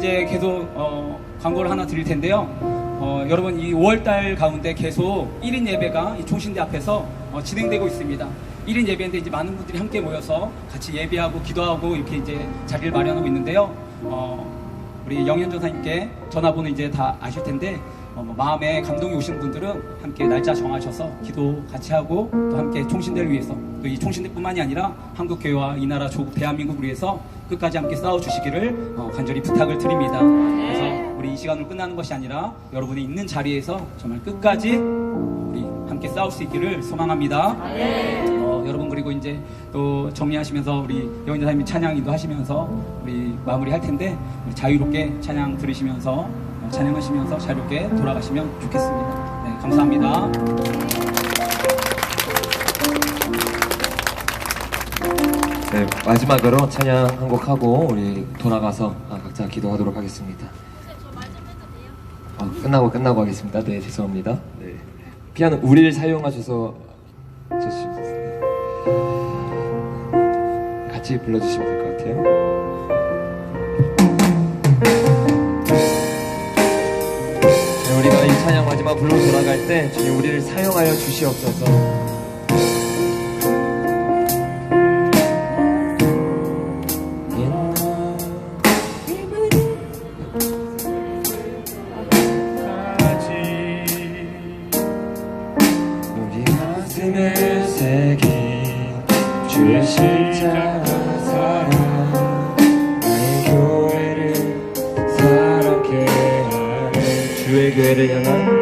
이제 계속 어, 광고를 하나 드릴 텐데요. 어, 여러분 이 5월달 가운데 계속 1인 예배가 이 총신대 앞에서 어, 진행되고 있습니다. 1인 예배인데 이제 많은 분들이 함께 모여서 같이 예배하고 기도하고 이렇게 이제 자리를 마련하고 있는데요. 어, 우리 영현 전사님께 전화번호 이제 다 아실 텐데 어, 뭐 마음에 감동이 오신 분들은 함께 날짜 정하셔서 기도 같이 하고 또 함께 총신대를 위해서 또 이 총신대뿐만이 아니라 한국 교회와 이 나라 조국 대한민국을 위해서 끝까지 함께 싸워 주시기를 어, 간절히 부탁을 드립니다. 그래서 우리 이 시간으로 끝나는 것이 아니라 여러분이 있는 자리에서 정말 끝까지 우리 함께 싸울 수 있기를 소망합니다. 어, 여러분 그리고 이제 또 정리하시면서 우리 영인 사님이 찬양 인도하시면서 우리 마무리 할 텐데 우리 자유롭게 찬양 들으시면서 어, 찬양하시면서 자유롭게 돌아가시면 좋겠습니다. 네, 감사합니다. 네, 마지막으로 찬양 한 곡 하고 우리 돌아가서 아, 각자 기도하도록 하겠습니다. 어, 끝나고 끝나고 하겠습니다. 네, 죄송합니다. 네. 피아노 우리를 사용하셔서. 같이 불러주시면 될 것 같아요. 네, 우리가 이 찬양 마지막 불러 돌아갈 때 주님 우리를 사용하여 주시옵소서. 가슴에 교회를 향한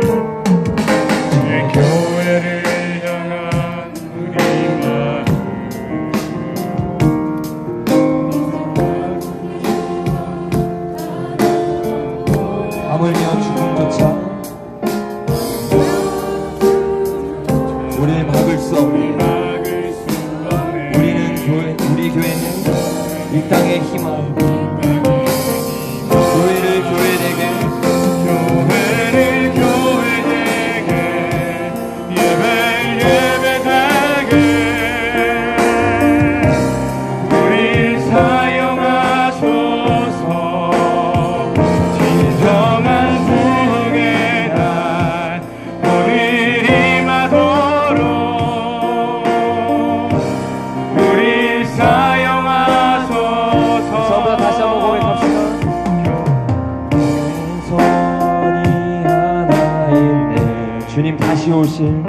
오실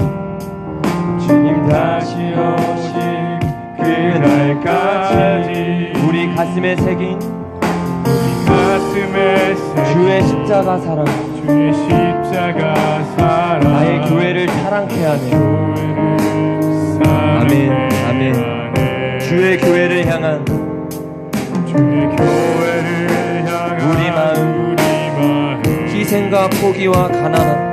주님 다시 오실 그날까지 우리 가슴에 새긴 가슴에 새긴 주의 십자가 사랑. 주의 십자가 사랑. 나의 교회를 사랑케 하네. 아멘, 아멘. 주의 교회를 향한 주의 교회를 향한 우리 마음. 희생과 포기와 가난한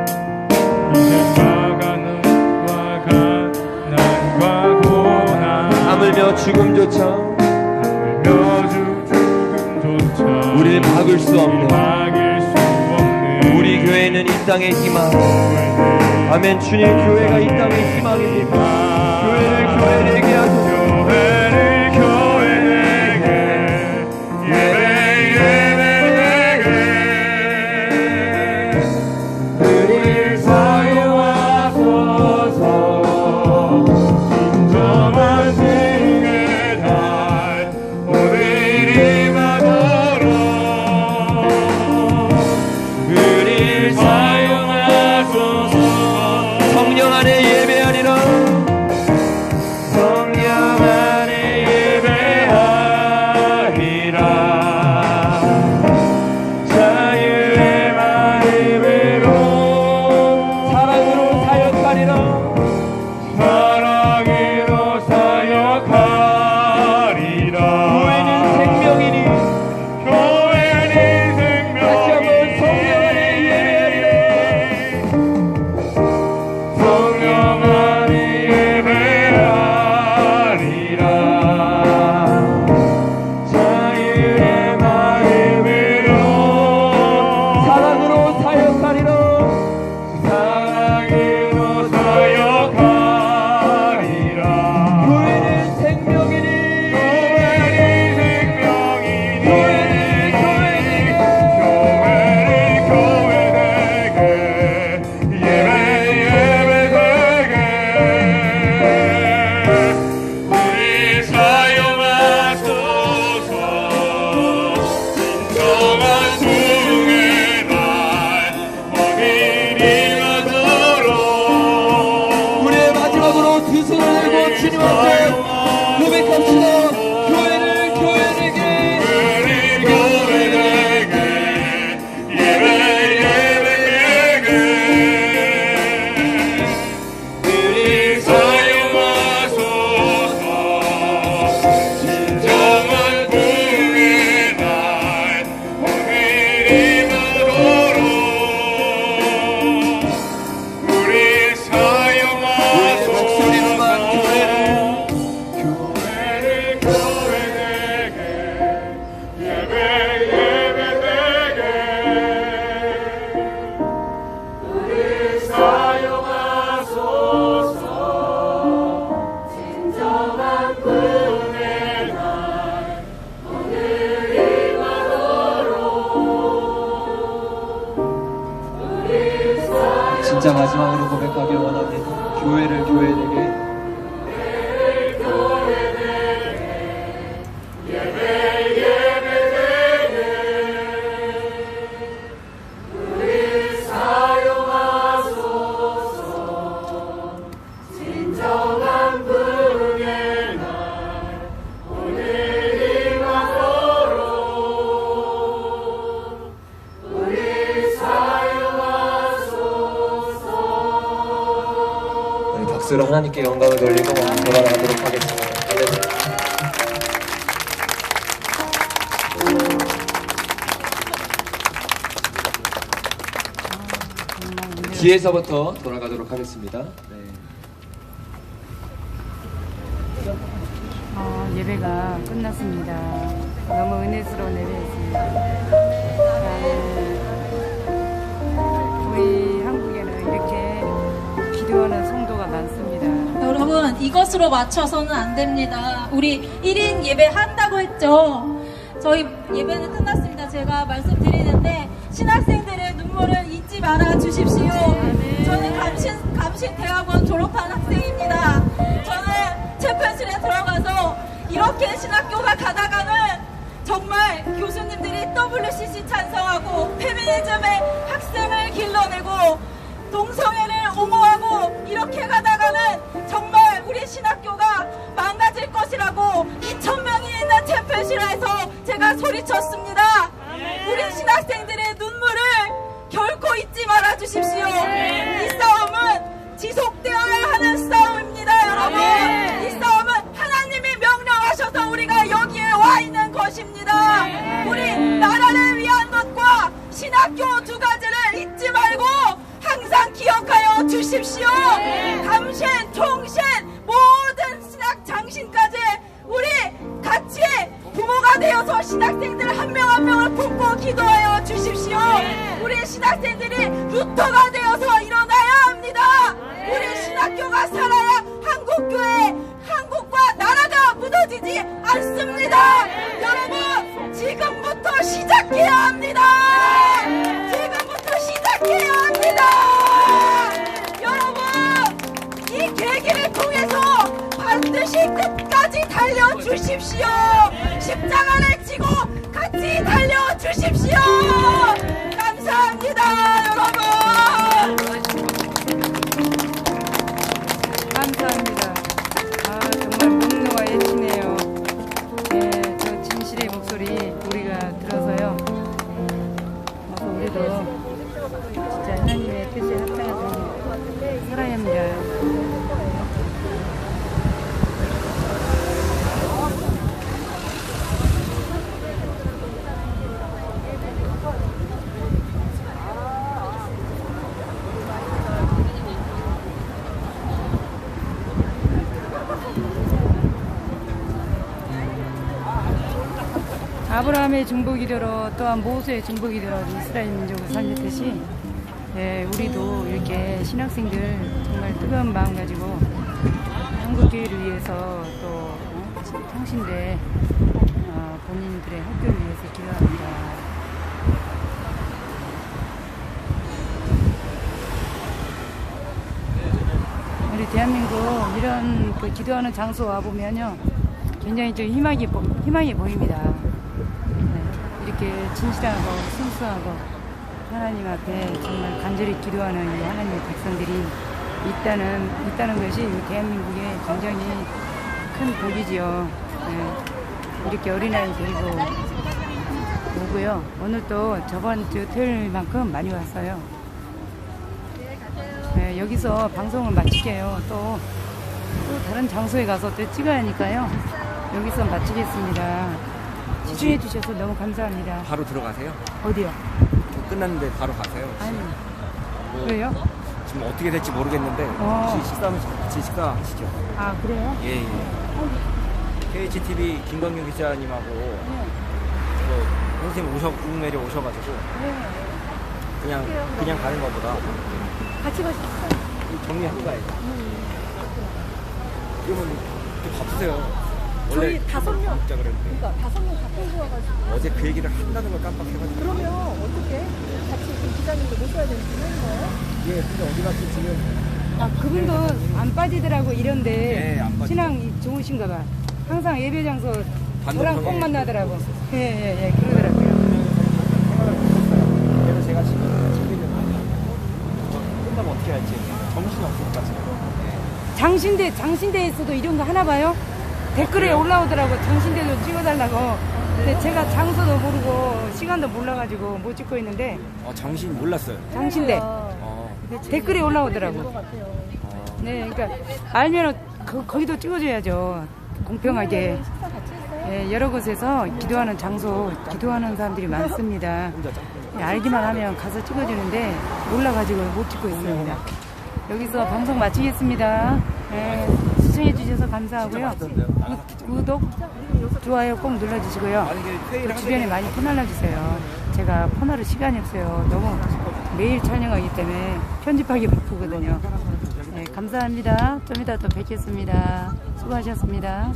죽음조차 우리를 막을 수 없네 우리 교회는 이 땅의 희망. 아멘. 주님 교회가 이 땅의 희망입니다. 교회를 교회에 진짜 마지막으로 고백하길 원합니다. 교회를 교회되게 박수로 하나님께 영광을 돌리고 돌아가도록 하겠습니다. 뒤에서부터 돌아가도록 하겠습니다. 네. 어, 예배가 끝났습니다. 너무 은혜스러운 예배였습니다. 아, 이것으로 맞춰서는 안 됩니다. 우리 1인 예배 한다고 했죠. 저희 예배는 끝났습니다. 제가 말씀드리는데 신학생들의 눈물을 잊지 말아 주십시오. 저는 감신 감신 대학원 졸업한 학생입니다. 저는 재팬실에 들어가서 이렇게 신학교가 가다가는 정말 교수님들이 WCC 찬성하고 페미니즘의 학생을 길러내고 동성애를 옹호하고 이렇게 가 챔피언실에서 제가 소리쳤습니다. 우리 신학생들의 눈물을 결코 잊지 말아 주십시오. 이 싸움은 지속되어야 하는 싸움입니다, 여러분. 이 싸움은 하나님이 명령하셔서 우리가 여기에 와 있는 것입니다. 우리 나라를 위한 것과 신학교 두 가지를 잊지 말고 항상 기억하여 주십시오. 감신, 총신, 기도하여 주십시오. 우리 신학생들이 루터가 되어서 일어나야 합니다. 우리 신학교가 살아야 한국교회, 한국과 나라가 무너지지 않습니다. 여러분, 지금부터 시작해야 합니다. 지금부터 시작해야 합니다. 여러분, 이 계기를 통해서 반드시 끝까지 달려주십시오. 십자가를 아브라함의 중보기도로 또한 모세의 중보기도로 이스라엘 민족을 살렸듯이 예, 우리도 이렇게 신학생들 정말 뜨거운 마음 가지고 한국 교회를 위해서 또 어, 성신대 어, 본인들의 학교를 위해서 기도합니다. 우리 대한민국 이런 그 기도하는 장소 와 보면요 굉장히 좀 희망이 보, 희망이 보입니다. 네, 이렇게 진실하고 순수하고 하나님 앞에 정말 간절히 기도하는 이 하나님의 백성들이 있다는 있다는 것이 이 대한민국의 굉장히 큰 복이지요. 네, 이렇게 어린아이 데리고 오고요. 오늘 또 저번 주 토요일만큼 많이 왔어요. 네, 여기서 방송을 마칠게요. 또, 또 다른 장소에 가서 또 찍어야 하니까요. 여기서 마치겠습니다. 시청해 주셔서 너무 감사합니다. 바로 들어가세요? 어디요? 끝났는데 바로 가세요. 아니, 뭐, 왜요? 지금 어떻게 될지 모르겠는데 어. 혹시 식사하면 같이 식사하시죠? 아, 그래요? 예, 예. KHTV 김광규 기자님하고 네. 그 선생님 오셔 우내려 오셔가지고 네. 그냥 그냥 가는 것보다 같이 가셨어요. 정리하고 가야죠. 그러면 또 바쁘세요. 원래 저희 다섯 명, 그랬는데 그러니까 다섯 명 다 끌고 와가지고 어제 그 얘기를 한다는 걸 깜빡해가지고 그러면 어떻게 같이 그 기자님도 모셔야 되는 거예요? 예 근데 어디 갔지 지금 아, 그분도 안 빠지더라고 이런데 네, 안 빠지죠. 신앙이 좋으신가 봐. 항상 예배 장소 저랑 꼭 만나더라고. 예, 예, 예, 그러더라고요. 생활을 못했어요 그래서 제가 지금 챙기려고 끝나면 어떻게 할지 정신 없을 것 같아요 장신대, 장신대에서도 이런 거 하나 봐요? 댓글에 올라오더라고. 장신대도 찍어달라고. 근데 제가 장소도 모르고 시간도 몰라가지고 못 찍고 있는데 어 정신 몰랐어요 장신대 어, 댓글에 올라오더라고. 네, 그러니까 알면은 그, 거기도 찍어줘야죠. 공평하게. 예, 여러 곳에서 기도하는 장소, 기도하는 사람들이 많습니다. 예, 알기만 하면 가서 찍어주는데 몰라가지고 못 찍고 있습니다. 여기서 방송 마치겠습니다. 예, 시청해 주셔서 감사하고요. 구- 구독, 좋아요 꼭 눌러주시고요. 그 주변에 많이 퍼날려주세요. 제가 퍼나를 시간이 없어요. 너무 매일 촬영하기 때문에 편집하기 바쁘거든요. 네, 감사합니다. 좀 이따 또 뵙겠습니다. 수고하셨습니다.